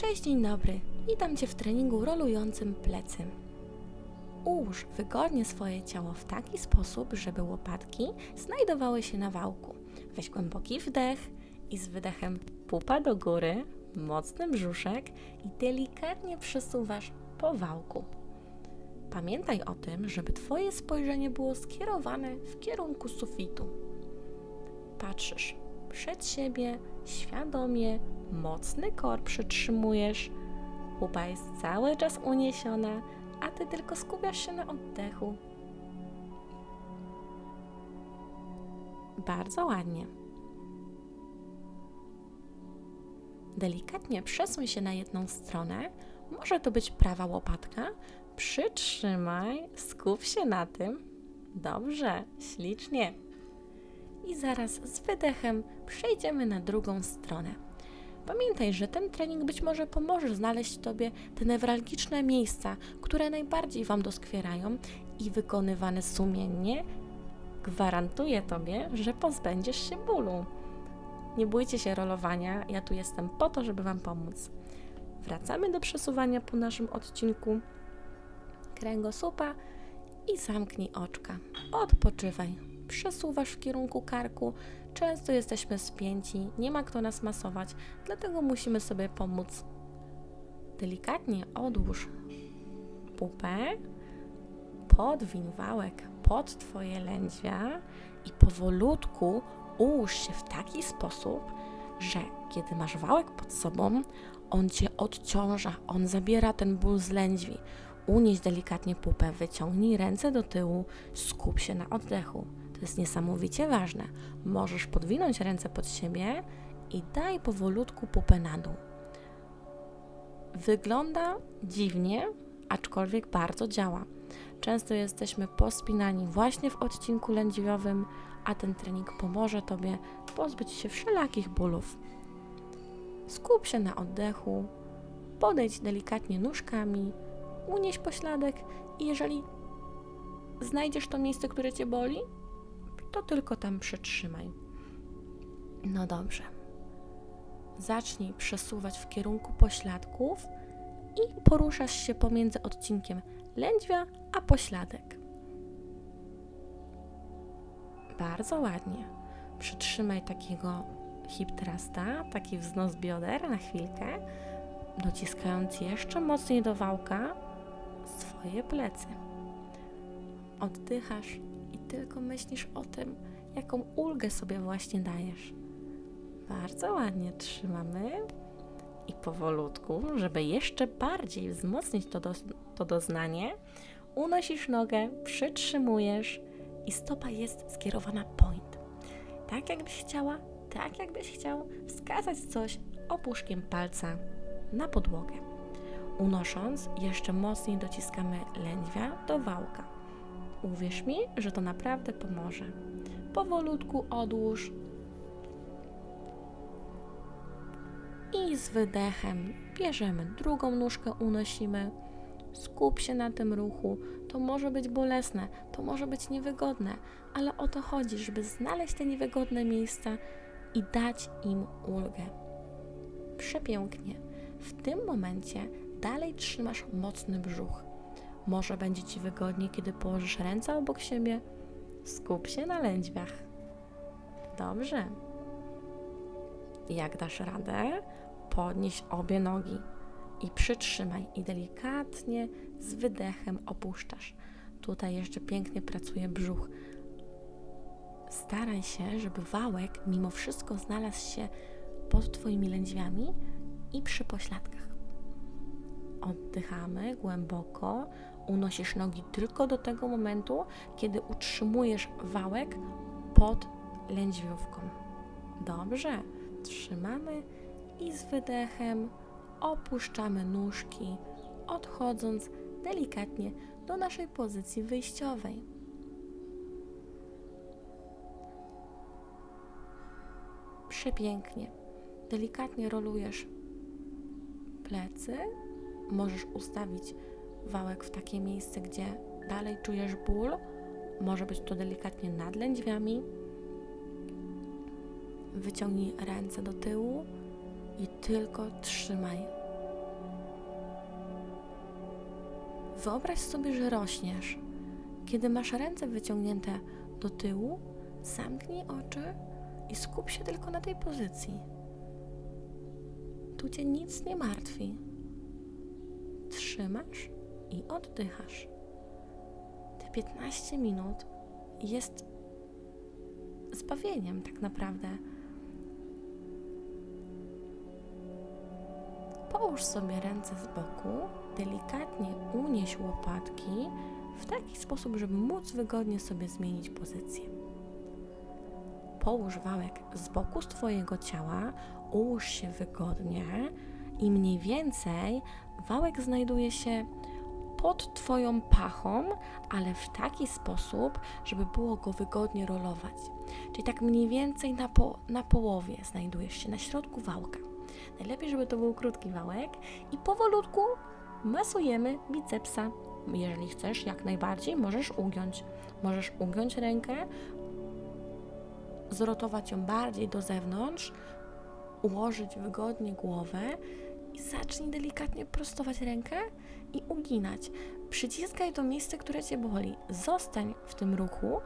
Cześć, dzień dobry. Witam Cię w treningu rolującym plecy. Ułóż wygodnie swoje ciało w taki sposób, żeby łopatki znajdowały się na wałku. Weź głęboki wdech i z wydechem pupa do góry, mocny brzuszek i delikatnie przesuwasz po wałku. Pamiętaj o tym, żeby Twoje spojrzenie było skierowane w kierunku sufitu. Patrzysz przed siebie, świadomie, mocny kor przytrzymujesz, pupa jest cały czas uniesiona, a Ty tylko skupiasz się na oddechu. Bardzo ładnie. Delikatnie przesuń się na jedną stronę. Może to być prawa łopatka. Przytrzymaj, skup się na tym. Dobrze, ślicznie. I zaraz z wydechem przejdziemy na drugą stronę. Pamiętaj, że ten trening być może pomoże znaleźć Tobie te newralgiczne miejsca, które najbardziej Wam doskwierają i wykonywane sumiennie gwarantuję Tobie, że pozbędziesz się bólu. Nie bójcie się rolowania, ja tu jestem po to, żeby Wam pomóc. Wracamy do przesuwania po naszym odcinku kręgosłupa i zamknij oczka. Odpoczywaj. Przesuwasz w kierunku karku. Często jesteśmy spięci, nie ma kto nas masować, dlatego musimy sobie pomóc. Delikatnie odłóż pupę, podwiń wałek pod Twoje lędźwia i powolutku ułóż się w taki sposób, że kiedy masz wałek pod sobą, on Cię odciąża, on zabiera ten ból z lędźwi. Unieś delikatnie pupę, wyciągnij ręce do tyłu, skup się na oddechu. To jest niesamowicie ważne. Możesz podwinąć ręce pod siebie i daj powolutku pupę na dół. Wygląda dziwnie, aczkolwiek bardzo działa. Często jesteśmy pospinani właśnie w odcinku lędźwiowym, a ten trening pomoże Tobie pozbyć się wszelakich bólów. Skup się na oddechu, podejdź delikatnie nóżkami, unieś pośladek i jeżeli znajdziesz to miejsce, które Cię boli, to tylko tam przytrzymaj. No dobrze. Zacznij przesuwać w kierunku pośladków i poruszasz się pomiędzy odcinkiem lędźwia a pośladek. Bardzo ładnie. Przytrzymaj takiego hip thrusta, taki wznos bioder na chwilkę, dociskając jeszcze mocniej do wałka swoje plecy. Oddychasz i tylko myślisz o tym, jaką ulgę sobie właśnie dajesz. Bardzo ładnie trzymamy i powolutku, żeby jeszcze bardziej wzmocnić to, do, to doznanie, unosisz nogę, przytrzymujesz i stopa jest skierowana point. Tak jakbyś chciała, tak jakbyś chciał wskazać coś opuszkiem palca na podłogę. Unosząc, jeszcze mocniej dociskamy lędźwia do wałka. Uwierz mi, że to naprawdę pomoże. Powolutku odłóż i z wydechem bierzemy drugą nóżkę, unosimy. Skup się na tym ruchu. To może być bolesne, to może być niewygodne, ale o to chodzi, żeby znaleźć te niewygodne miejsca i dać im ulgę. Przepięknie. W tym momencie dalej trzymasz mocny brzuch. Może będzie Ci wygodniej, kiedy położysz ręce obok siebie. Skup się na lędźwiach. Dobrze. Jak dasz radę, podnieś obie nogi i przytrzymaj i delikatnie z wydechem opuszczasz. Tutaj jeszcze pięknie pracuje brzuch. Staraj się, żeby wałek mimo wszystko znalazł się pod Twoimi lędźwiami i przy pośladkach. Oddychamy głęboko, unosisz nogi tylko do tego momentu, kiedy utrzymujesz wałek pod lędźwiówką. Dobrze, trzymamy i z wydechem opuszczamy nóżki, odchodząc delikatnie do naszej pozycji wyjściowej. Przepięknie. Delikatnie rolujesz plecy możesz ustawić wałek w takie miejsce, gdzie dalej czujesz ból. Może być to delikatnie nad lędźwiami. Wyciągnij ręce do tyłu i tylko trzymaj. Wyobraź sobie, że rośniesz. Kiedy masz ręce wyciągnięte do tyłu, zamknij oczy i skup się tylko na tej pozycji. Tu cię nic nie martwi. Trzymasz i oddychasz. Te 15 minut jest zbawieniem, tak naprawdę. Połóż sobie ręce z boku, delikatnie unieś łopatki w taki sposób, żeby móc wygodnie sobie zmienić pozycję. Połóż wałek z boku z Twojego ciała, ułóż się wygodnie i mniej więcej wałek znajduje się pod Twoją pachą, ale w taki sposób, żeby było go wygodnie rolować. Czyli tak mniej więcej na, po, na połowie znajdujesz się, na środku wałka. Najlepiej, żeby to był krótki wałek i powolutku masujemy bicepsa. Jeżeli chcesz, jak najbardziej, możesz ugiąć. Możesz ugiąć rękę, zrotować ją bardziej do zewnątrz, ułożyć wygodnie głowę zacznij delikatnie prostować rękę i uginać. Przyciskaj to miejsce, które Cię boli. Zostań w tym ruchu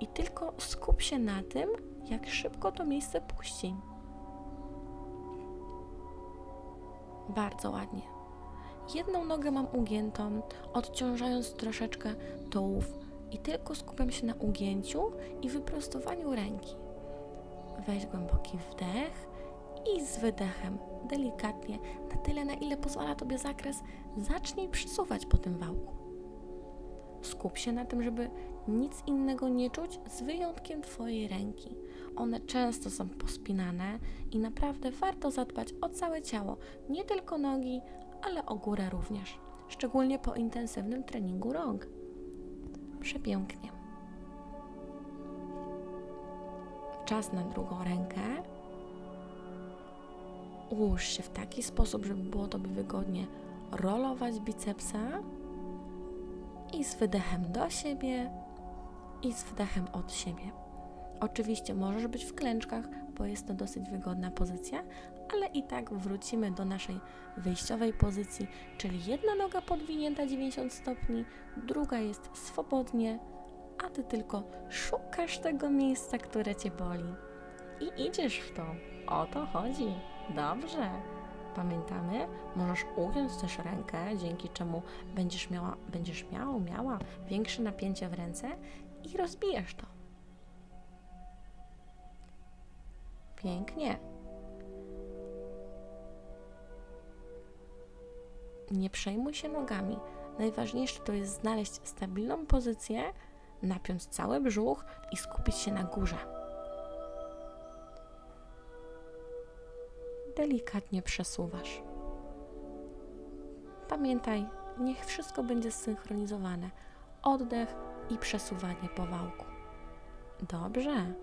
i tylko skup się na tym, jak szybko to miejsce puści. Bardzo ładnie. Jedną nogę mam ugiętą, odciążając troszeczkę tułów i tylko skupiam się na ugięciu i wyprostowaniu ręki. Weź głęboki wdech i z wydechem delikatnie, na tyle na ile pozwala Tobie zakres, zacznij przysuwać po tym wałku. Skup się na tym, żeby nic innego nie czuć z wyjątkiem Twojej ręki. One często są pospinane i naprawdę warto zadbać o całe ciało, nie tylko nogi, ale o górę również, szczególnie po intensywnym treningu rąk. Przepięknie. Czas na drugą rękę. Ułóż się w taki sposób, żeby było Tobie wygodnie rolować bicepsa i z wydechem do siebie i z wdechem od siebie. Oczywiście możesz być w klęczkach, bo jest to dosyć wygodna pozycja, ale i tak wrócimy do naszej wyjściowej pozycji, czyli jedna noga podwinięta 90 stopni, druga jest swobodnie, a ty tylko szukasz tego miejsca, które cię boli. I idziesz w to. O to chodzi. Dobrze. Pamiętamy, możesz ugiąć też rękę, dzięki czemu będziesz miała, będziesz miała, miała większe napięcie w ręce i rozbijesz to. Pięknie. Nie przejmuj się nogami. Najważniejsze to jest znaleźć stabilną pozycję, napiąć cały brzuch i skupić się na górze. Delikatnie przesuwasz. Pamiętaj, niech wszystko będzie zsynchronizowane. Oddech i przesuwanie po wałku. Dobrze.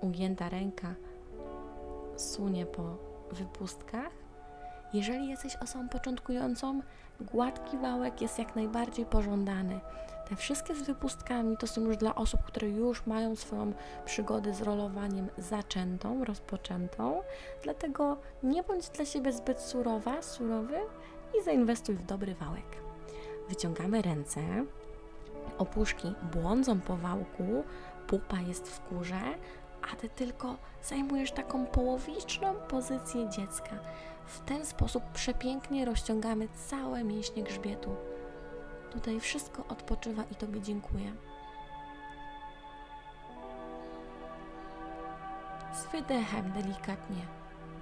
Ugięta ręka sunie po wypustkach. Jeżeli jesteś osobą początkującą, gładki wałek jest jak najbardziej pożądany. Te wszystkie z wypustkami to są już dla osób, które już mają swoją przygodę z rolowaniem zaczętą, rozpoczętą. Dlatego nie bądź dla siebie zbyt surowa, surowy i zainwestuj w dobry wałek. Wyciągamy ręce, opuszki błądzą po wałku, pupa jest w górze, a ty tylko zajmujesz taką połowiczną pozycję dziecka. W ten sposób przepięknie rozciągamy całe mięśnie grzbietu. Tutaj wszystko odpoczywa i Tobie dziękuję. Z wydechem delikatnie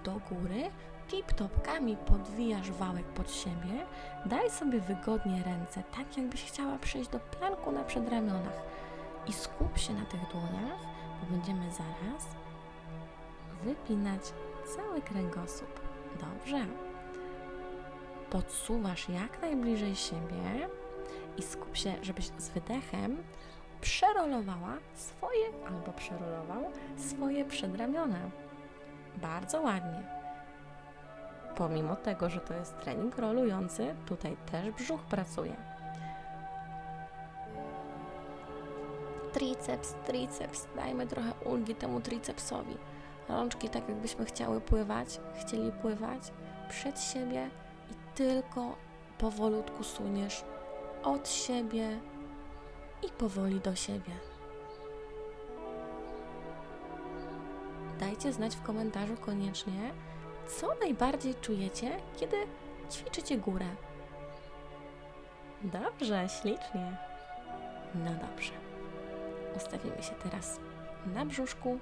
do góry, tip-topkami podwijasz wałek pod siebie, daj sobie wygodnie ręce, tak jakbyś chciała przejść do planku na przedramionach i skup się na tych dłoniach, bo będziemy zaraz wypinać cały kręgosłup. Dobrze. Podsuwasz jak najbliżej siebie i skup się, żebyś z wydechem przerolowała swoje albo przerolował swoje przedramiona. Bardzo ładnie. Pomimo tego, że to jest trening rolujący, tutaj też brzuch pracuje. Triceps, triceps, dajmy trochę ulgi temu tricepsowi. Rączki tak jakbyśmy chciały pływać, chcieli pływać przed siebie i tylko powolutku suniesz od siebie i powoli do siebie. Dajcie znać w komentarzu koniecznie, co najbardziej czujecie, kiedy ćwiczycie górę. Dobrze, ślicznie. No dobrze. Ustawimy się teraz na brzuszku.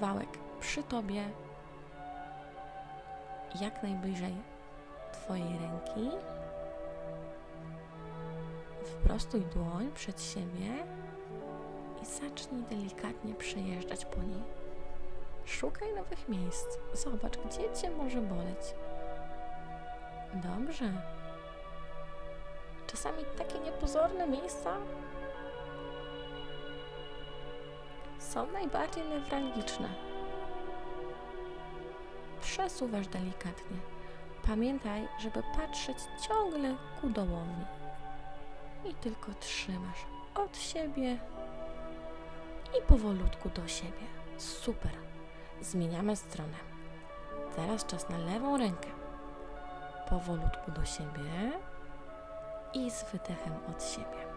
Wałek przy tobie. Jak najbliżej twojej ręki. Wprostuj dłoń przed siebie i zacznij delikatnie przejeżdżać po niej. Szukaj nowych miejsc. Zobacz, gdzie cię może boleć. Dobrze. Czasami takie niepozorne miejsca są najbardziej newralgiczne. Przesuwasz delikatnie. Pamiętaj, żeby patrzeć ciągle ku dołowi. I tylko trzymasz od siebie i powolutku do siebie. Super. Zmieniamy stronę. Teraz czas na lewą rękę. Powolutku do siebie i z wydechem od siebie.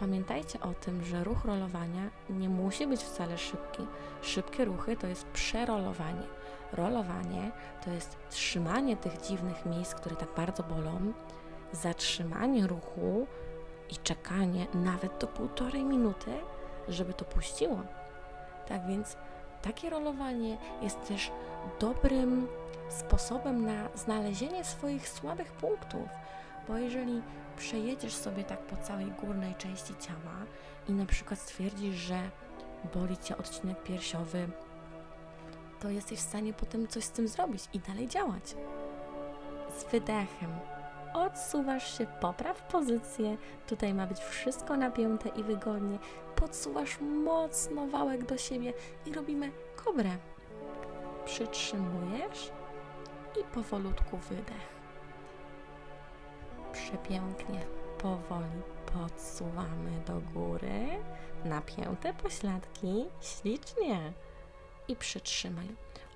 Pamiętajcie o tym, że ruch rolowania nie musi być wcale szybki. Szybkie ruchy to jest przerolowanie. Rolowanie to jest trzymanie tych dziwnych miejsc, które tak bardzo bolą, zatrzymanie ruchu i czekanie nawet do półtorej minuty, żeby to puściło. Tak więc takie rolowanie jest też dobrym sposobem na znalezienie swoich słabych punktów, bo jeżeli przejedziesz sobie tak po całej górnej części ciała i na przykład stwierdzisz, że boli cię odcinek piersiowy, to jesteś w stanie potem coś z tym zrobić i dalej działać. Z wydechem odsuwasz się, popraw pozycję. Tutaj ma być wszystko napięte i wygodnie. Podsuwasz mocno wałek do siebie i robimy kobrę. Przytrzymujesz i powolutku wydech. Przepięknie, powoli podsuwamy do góry. Napięte pośladki, ślicznie. I przytrzymaj.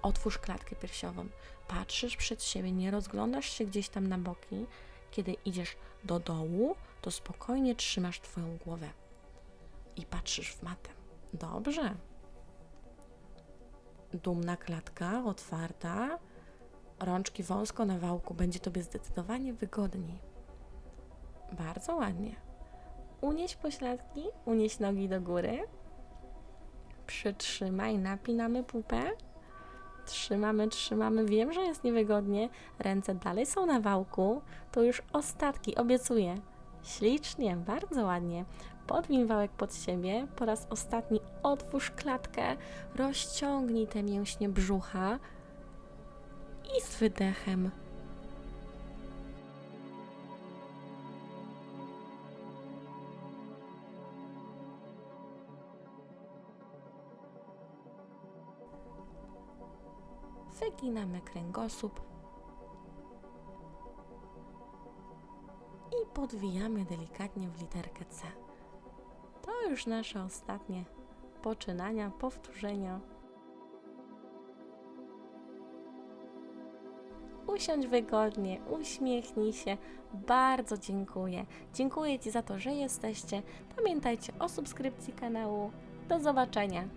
Otwórz klatkę piersiową. Patrzysz przed siebie, nie rozglądasz się gdzieś tam na boki. Kiedy idziesz do dołu, to spokojnie trzymasz Twoją głowę i patrzysz w matę. Dobrze. Dumna klatka, otwarta, rączki wąsko na wałku, będzie Tobie zdecydowanie wygodniej. Bardzo ładnie. Unieś pośladki, unieś nogi do góry. Przytrzymaj, napinamy pupę. Trzymamy, trzymamy. Wiem, że jest niewygodnie. Ręce dalej są na wałku. To już ostatki, obiecuję. Ślicznie, bardzo ładnie. Podwin wałek pod siebie. Po raz ostatni otwórz klatkę. Rozciągnij te mięśnie brzucha. I z wydechem wyginamy kręgosłup i podwijamy delikatnie w literkę C. To już nasze ostatnie poczynania, powtórzenia. Usiądź wygodnie, uśmiechnij się. Bardzo dziękuję. Dziękuję Ci za to, że jesteście. Pamiętajcie o subskrypcji kanału. Do zobaczenia.